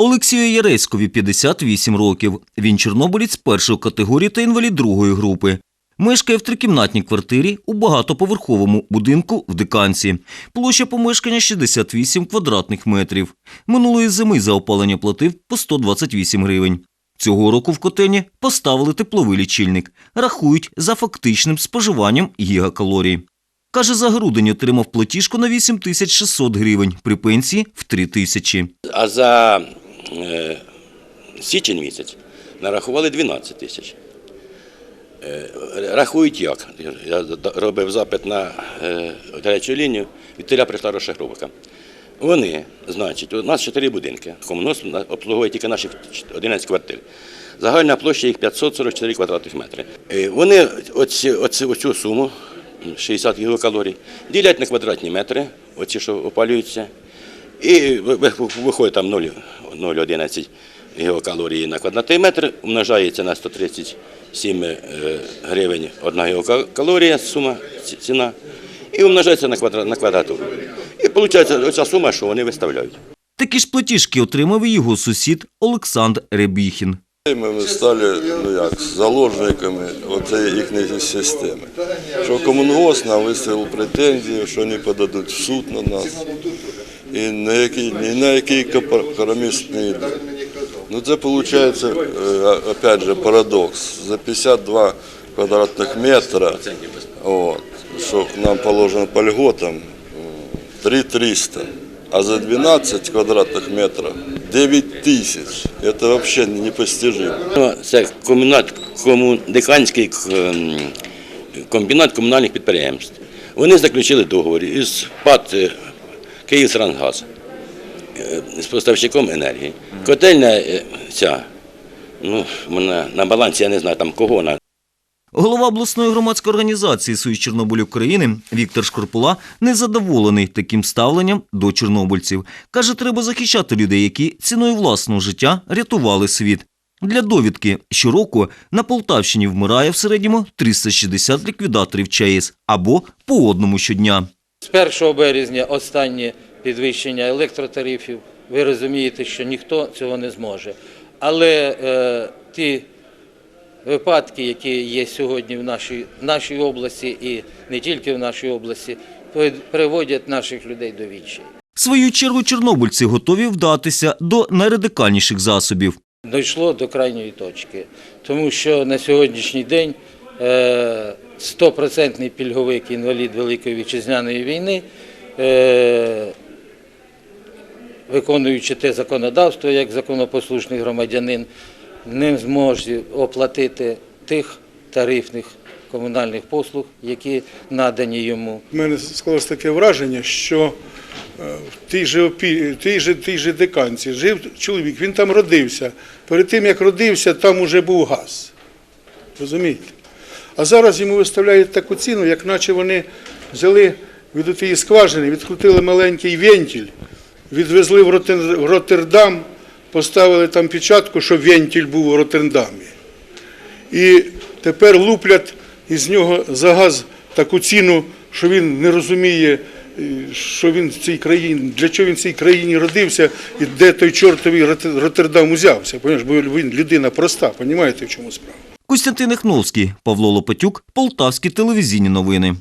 Олексію Яреськові 58 років. Він чорнобилець першої категорії та інвалід другої групи. Мешкає в трикімнатній квартирі у багатоповерховому будинку в Диканці. Площа помешкання 68 квадратних метрів. Минулої зими за опалення платив по 128 гривень. Цього року в котельні поставили тепловий лічильник. Рахують за фактичним споживанням гігакалорій. Каже, за грудень отримав платіжку на 8600 гривень, при пенсії в 3 тисячі. А за січень місяць нарахували 12 тисяч. Е, рахують як? Я робив запит на е, гарячу лінію, відтіля прийшла розшифровка. Вони, значить, у нас 4 будинки. Комунгосп на- обслуговує тільки наших 11 квартир. Загальна площа їх 544 квадратних метри. Е, Вони оці, оці, оцю суму, 60 гігакалорій, ділять на квадратні метри, оці, що опалюються, і ви- ви- виходить там 0 0,11 гігакалорії на квадратний метр, умножається на 137 е, гривень одна гігакалорія, сума, ціна, і умножається на, квадрат, на квадратуру. І виходить оця сума, що вони виставляють. Такі ж платіжки отримав і його сусід Олександр Рябіхін. Ми стали ну як, заложниками цієї їхньої системи. Що комунгос нам виставив претензії, що вони подадуть в суд на нас І на який, ні на який компро- компроміс не йде. Ну це виходить, опять же, парадокс. За 52 квадратних метра, от, що нам положено по льготам, м, 3300, а за 12 квадратных метров 9 тысяч. Это вообще непостижимо. Ну, Це комунат, кому, диканський ем, комбінат комунальних підприємств. Вони заключили договір із ПАД «Київсрангаз» е, з поставщиком енергії. Котельня е, ця, ну, вона на балансі, я не знаю там кого вона, Голова обласної громадської організації «Союз Чорнобиль України Віктор Шкорпула незадоволений таким ставленням до чорнобильців. Каже, треба захищати людей, які ціною власного життя рятували світ. Для довідки щороку на Полтавщині вмирає в середньому 360 ліквідаторів ЧАЕС або по одному щодня. З 1 березня останнє підвищення електротарифів. Ви розумієте, що ніхто цього не зможе. Але е, ті випадки, які є сьогодні в нашій, в нашій області і не тільки в нашій області, приводять наших людей до відчаю. В свою чергу чорнобильці готові вдатися до найрадикальніших засобів. Дійшло до крайньої точки, тому що на сьогоднішній день е, 100% пільговик інвалід Великої вітчизняної війни, е, виконуючи те законодавство як законопослушний громадянин, не зможе оплатити тих тарифних комунальних послуг, які надані йому. У мене склалось таке враження, що в тій же, тій диканці жив чоловік, він там родився. Перед тим, як родився, там уже був газ. Розумієте? А зараз йому виставляють таку ціну, як наче вони взяли від тієї скважини, відкрутили маленький вентиль, відвезли в Роттердам, поставили там печатку, що вентиль був у Роттердамі. І тепер луплять із нього за газ таку ціну, що він не розуміє, е, що він в цій країні, для чого він в цій країні родився і де той чортовий Рот- Роттердам узявся. Понимаєш, бо він людина проста, розумієте, в чому справа? Костянтин Ехновський, Павло Лопатюк, Полтавські телевізійні новини.